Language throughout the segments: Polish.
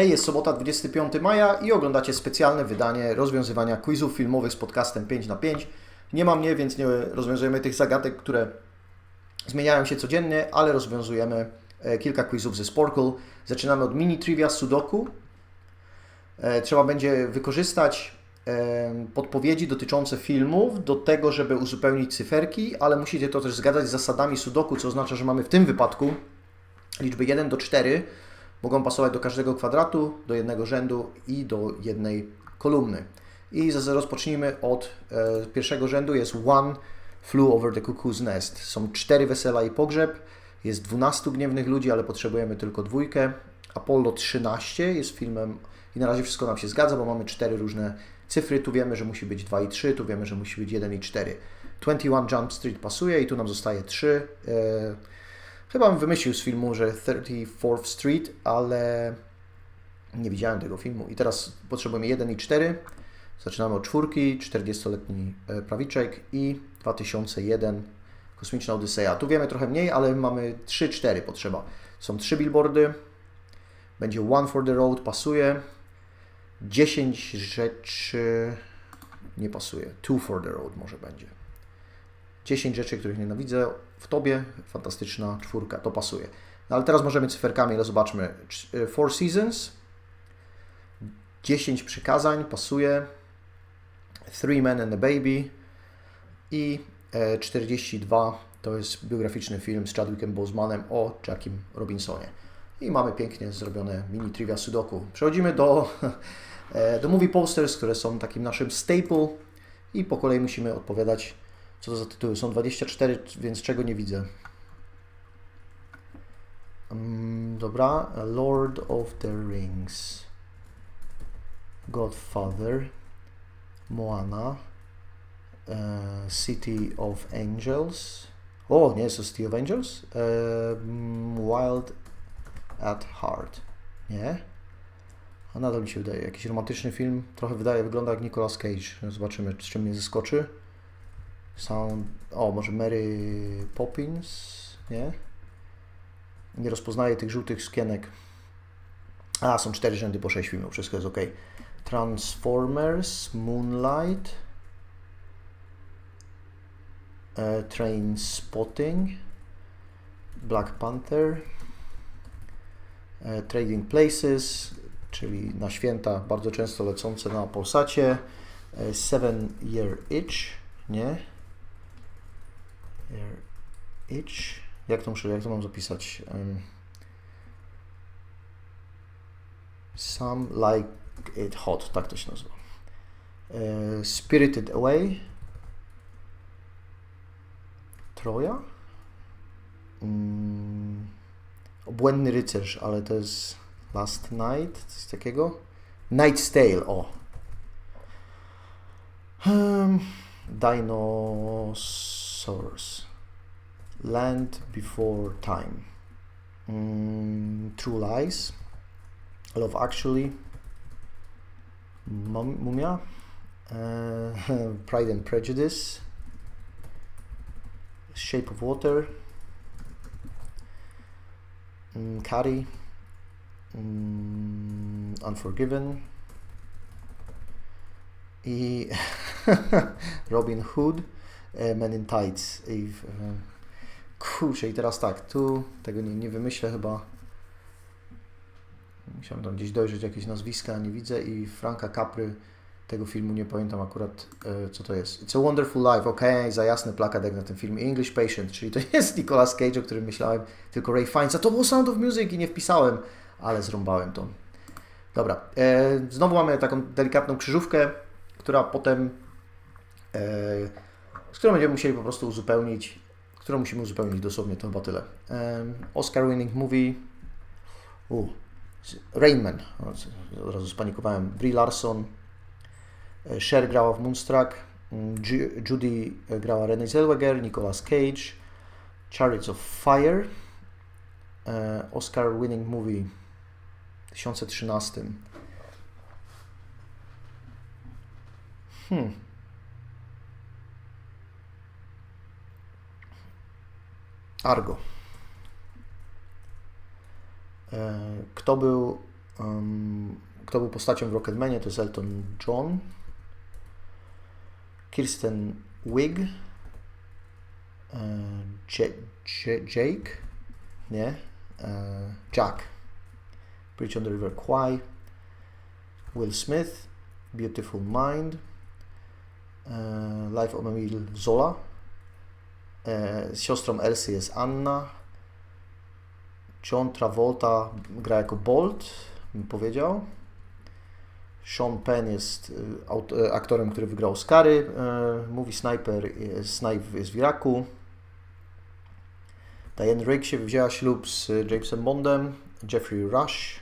Hej, jest sobota 25 maja i oglądacie specjalne wydanie rozwiązywania quizów filmowych z podcastem 5 na 5 Nie ma mnie, więc nie rozwiązujemy tych zagadek, które zmieniają się codziennie, ale rozwiązujemy e, kilka quizów ze Sporkle. Zaczynamy od mini trivia Sudoku. E, trzeba będzie wykorzystać e, podpowiedzi dotyczące filmów do tego, żeby uzupełnić cyferki, ale musicie to też zgadzać z zasadami Sudoku, co oznacza, że mamy w tym wypadku liczby 1 do 4 mogą pasować do każdego kwadratu, do jednego rzędu i do jednej kolumny. I rozpocznijmy od e, pierwszego rzędu, jest One Flew Over the Cuckoo's Nest. Są cztery wesela i pogrzeb, jest 12 gniewnych ludzi, ale potrzebujemy tylko dwójkę. Apollo 13 jest filmem i na razie wszystko nam się zgadza, bo mamy cztery różne cyfry. Tu wiemy, że musi być 2 i 3, tu wiemy, że musi być 1 i 4. 21 Jump Street pasuje i tu nam zostaje 3. E, Chyba bym wymyślił z filmu, że 34th Street, ale nie widziałem tego filmu. I teraz potrzebujemy 1 i 4. Zaczynamy od czwórki, 40-letni e, prawiczek i 2001 Kosmiczna Odyseja. Tu wiemy trochę mniej, ale mamy 3-4 potrzeba. Są 3 billboardy. Będzie One for the Road, pasuje. 10 rzeczy nie pasuje. Two for the Road może będzie. 10 rzeczy, których nienawidzę w Tobie, fantastyczna czwórka, to pasuje. No ale teraz możemy cyferkami, ale zobaczmy. E, Four Seasons, 10 przykazań, pasuje. Three Men and a Baby i 42 e, to jest biograficzny film z Chadwickiem Bosemanem o Jackiem Robinsonie. I mamy pięknie zrobione mini trivia sudoku. Przechodzimy do, e, do movie posters, które są takim naszym staple i po kolei musimy odpowiadać co to za tytuły? Są 24, więc czego nie widzę? Um, dobra. Lord of the Rings. Godfather. Moana. Uh, City of Angels. O, nie jest to City of Angels? Uh, Wild at Heart. Nie? A nadal mi się wydaje. Jakiś romantyczny film. Trochę wydaje, wygląda jak Nicolas Cage. Zobaczymy, z czym mnie zaskoczy. Sound, o może Mary Poppins, nie? Nie rozpoznaję tych żółtych skienek. A, są cztery rzędy po sześć filmów, wszystko jest ok. Transformers, Moonlight, uh, Train Spotting, Black Panther, uh, Trading Places, czyli na święta bardzo często lecące na Polsacie, uh, Seven Year Itch, nie? Each. Jak to muszę, jak to mam zapisać? Um, some like it hot, tak to się nazywa. Uh, Spirited Away. Troja. Um, rycerz, ale to jest Last Night, coś takiego. Night's Tale, o. Um, Dinosaurs. Land Before Time, mm, True Lies, Love Actually, Mumia, uh, Pride and Prejudice, Shape of Water, Carrie, um, Unforgiven. E Robin Hood, Men in Tights. If, uh, Kurczę, i teraz tak, tu tego nie, nie wymyślę chyba. Musiałem tam gdzieś dojrzeć jakieś nazwiska, nie widzę i Franka Capry tego filmu nie pamiętam akurat e, co to jest. It's a Wonderful Life, ok, za jasny plakat jak na tym filmie. English Patient, czyli to jest Nicolas Cage, o którym myślałem, tylko Ray Fiennes, a to był Sound of Music i nie wpisałem, ale zrąbałem to. Dobra, e, znowu mamy taką delikatną krzyżówkę, która potem, e, z którą będziemy musieli po prostu uzupełnić którą musimy uzupełnić dosłownie, to chyba tyle. Oscar winning movie. U, Rainman. Od razu spanikowałem. Brie Larson. E, Cher grała w Moonstruck. Mm, Judy grała Renée Zellweger, Nicolas Cage. Chariots of Fire. E, Oscar winning movie w 2013. Hmm. Argo. E, kto był Um, kto był postacią w Rocketmanie, to jest Elton John. Kirsten Wig. E, Jake. Nie. E, Jack. Bridge on the River Kwai. Will Smith. Beautiful Mind. Life of Emile Zola. Siostrą Elsie jest Anna. John Travolta gra jako Bolt, bym powiedział. Sean Penn jest aktorem, który wygrał Oscary. Mówi Sniper, Snipe jest w Iraku. Diane Rigg się wzięła ślub z Jamesem Bondem. Jeffrey Rush.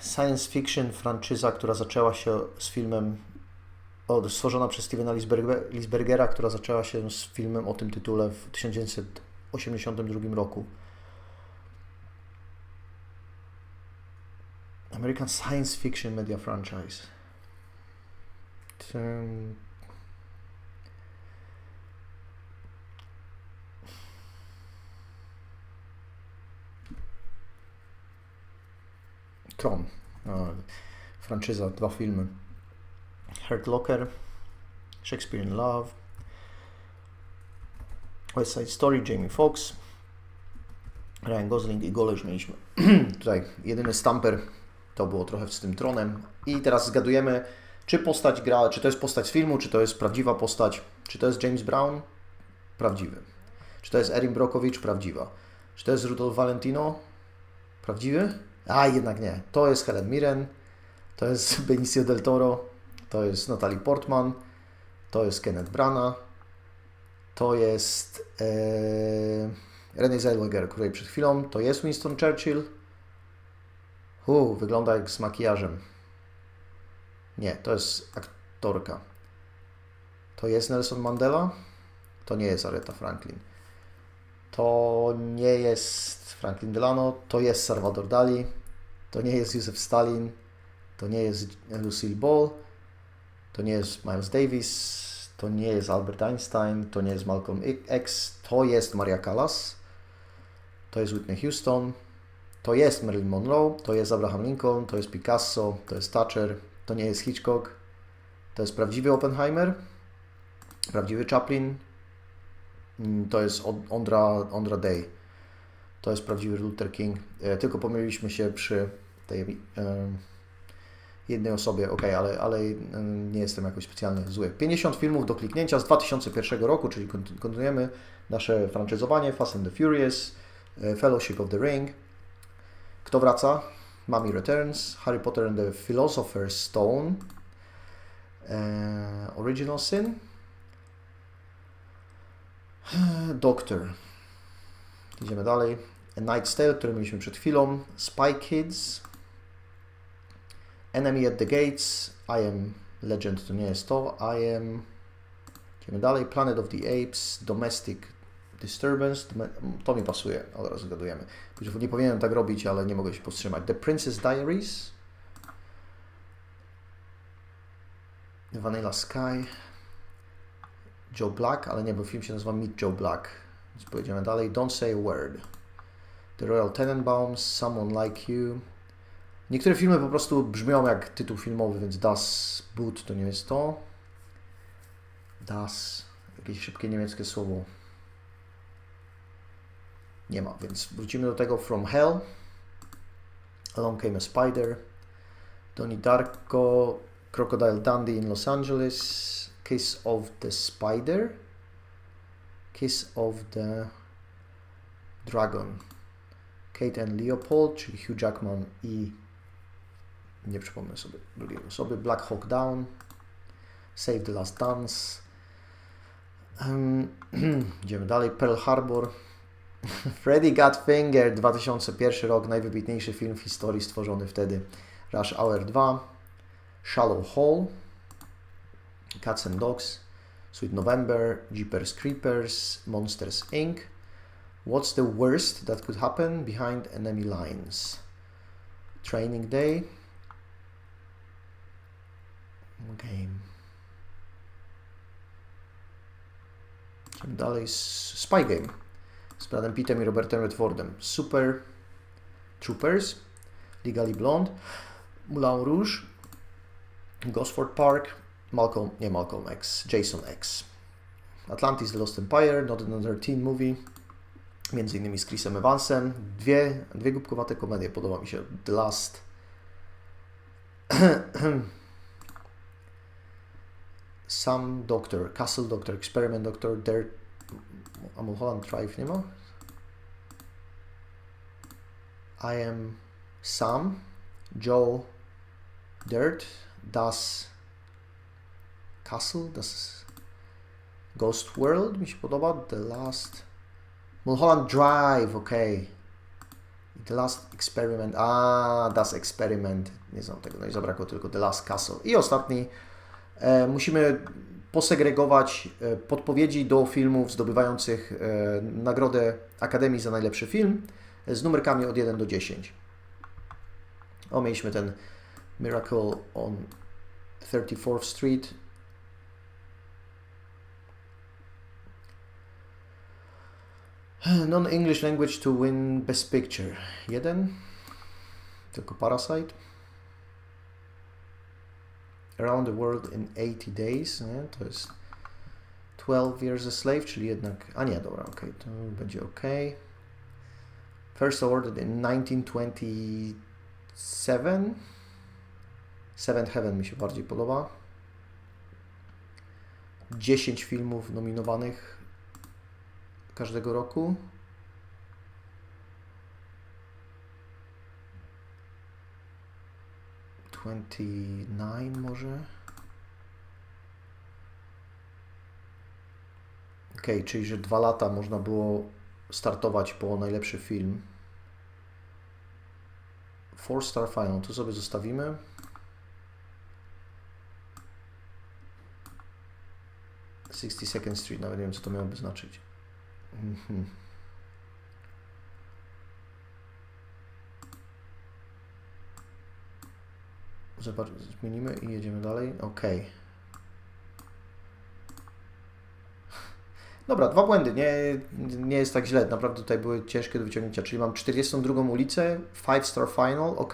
Science fiction franczyza, która zaczęła się z filmem stworzona przez Stevena Lisbergera, która zaczęła się z filmem o tym tytule w 1982 roku. American Science Fiction Media Franchise. Tron. Franczyza, dwa filmy. Hurt Locker, Shakespeare in Love, West Side Story, Jamie Foxx, Ryan Gosling i Gole już mieliśmy. Tutaj jedyny stamper to było trochę z tym tronem. I teraz zgadujemy, czy postać gra, czy to jest postać z filmu, czy to jest prawdziwa postać, czy to jest James Brown? Prawdziwy. Czy to jest Erin Brockovich? Prawdziwa. Czy to jest Rudolph Valentino? Prawdziwy? A, jednak nie. To jest Helen Mirren, to jest Benicio del Toro, to jest Natalie Portman, to jest Kenneth Branagh, to jest e, Renée Zellweger, której przed chwilą, to jest Winston Churchill. Uu, wygląda jak z makijażem. Nie, to jest aktorka. To jest Nelson Mandela, to nie jest Aretha Franklin. To nie jest Franklin Delano, to jest Salvador Dali, to nie jest Józef Stalin, to nie jest Lucille Ball, to nie jest Miles Davis, to nie jest Albert Einstein, to nie jest Malcolm X, to jest Maria Callas, to jest Whitney Houston, to jest Marilyn Monroe, to jest Abraham Lincoln, to jest Picasso, to jest Thatcher, to nie jest Hitchcock, to jest prawdziwy Oppenheimer, prawdziwy Chaplin, mm, to jest Ondra, Ondra Day, to jest prawdziwy Luther King. E, tylko pomyliliśmy się przy tej jednej osobie, ok, ale, ale nie jestem jakoś specjalnie zły. 50 filmów do kliknięcia z 2001 roku, czyli kontynuujemy nasze franczyzowanie Fast and the Furious, e, Fellowship of the Ring. Kto wraca? Mummy Returns, Harry Potter and the Philosopher's Stone, e, Original Sin, Doctor. Idziemy dalej. A Night's Tale, który mieliśmy przed chwilą, Spy Kids, Enemy at the Gates, I am Legend to nie jest to, I am... Idziemy dalej, Planet of the Apes, Domestic Disturbance, to mi pasuje, od razu zgadujemy. Nie powinienem tak robić, ale nie mogę się powstrzymać. The Princess Diaries, Vanilla Sky, Joe Black, ale nie, bo film się nazywa Meet Joe Black. Więc pojedziemy dalej. Don't Say a Word. The Royal Tenenbaums, Someone Like You, Niektóre filmy po prostu brzmią jak tytuł filmowy, więc Das Boot to nie jest to. Das, jakieś szybkie niemieckie słowo. Nie ma, więc wrócimy do tego From Hell. Along Came a Spider. Donnie Darko, Crocodile Dundee in Los Angeles. Kiss of the Spider. Kiss of the Dragon. Kate and Leopold, czyli Hugh Jackman i nie przypomnę sobie drugiej osoby, Black Hawk Down, Save the Last Dance, idziemy dalej, Pearl Harbor, Freddy Got Finger, 2001 rok, najwybitniejszy film w historii stworzony wtedy, Rush Hour 2, Shallow Hole, Cats and Dogs, Sweet November, Jeepers Creepers, Monsters Inc., What's the worst that could happen behind enemy lines? Training Day, Game. Dalej. Spy Game. z Bradem Pittem i Robertem Redfordem. Super Troopers, Legally Blonde, Moulin Rouge, Gosford Park, Malcolm, nie Malcolm X, Jason X. Atlantis The Lost Empire, Not Another Teen Movie, między innymi z Chrisem Evansem. Dwie, dwie głupkowate komedie, podoba mi się. The Last... Some Doctor, Castle Doctor, Experiment Doctor, Dirt... A Mulholland Drive nie ma? I am Sam, Joe, Dirt, Das Castle, Das Ghost World mi się podoba, The Last Mulholland Drive, ok. The Last Experiment, a Das Experiment, nie znam tego, no i zabrakło tylko The Last Castle. I ostatni, musimy posegregować e, podpowiedzi do filmów zdobywających e, nagrodę Akademii za najlepszy film z numerkami od 1 do 10. O, mieliśmy ten Miracle on 34th Street. Non-English language to win Best Picture. Jeden. Tylko Parasite. Around the World in 80 Days. Nie? To jest 12 Years a Slave, czyli jednak... A nie, dobra, ok, to będzie ok. First awarded in 1927. Seventh Heaven mi się bardziej podoba. 10 filmów nominowanych każdego roku. Twenty nine może. Ok, czyli że dwa lata można było startować po najlepszy film. Four Star Final, to sobie zostawimy. Sixty Second Street, nawet nie wiem co to miałoby znaczyć. Mhm. Zobacz, zmienimy i jedziemy dalej. OK. Dobra, dwa błędy. Nie, nie jest tak źle. Naprawdę tutaj były ciężkie do wyciągnięcia. Czyli mam 42 ulicę, 5 star final, OK.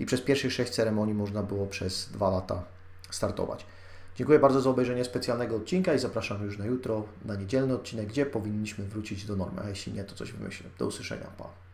I przez pierwszych 6 ceremonii można było przez dwa lata startować. Dziękuję bardzo za obejrzenie specjalnego odcinka i zapraszam już na jutro, na niedzielny odcinek, gdzie powinniśmy wrócić do normy, a jeśli nie, to coś wymyślę. Do usłyszenia, pa.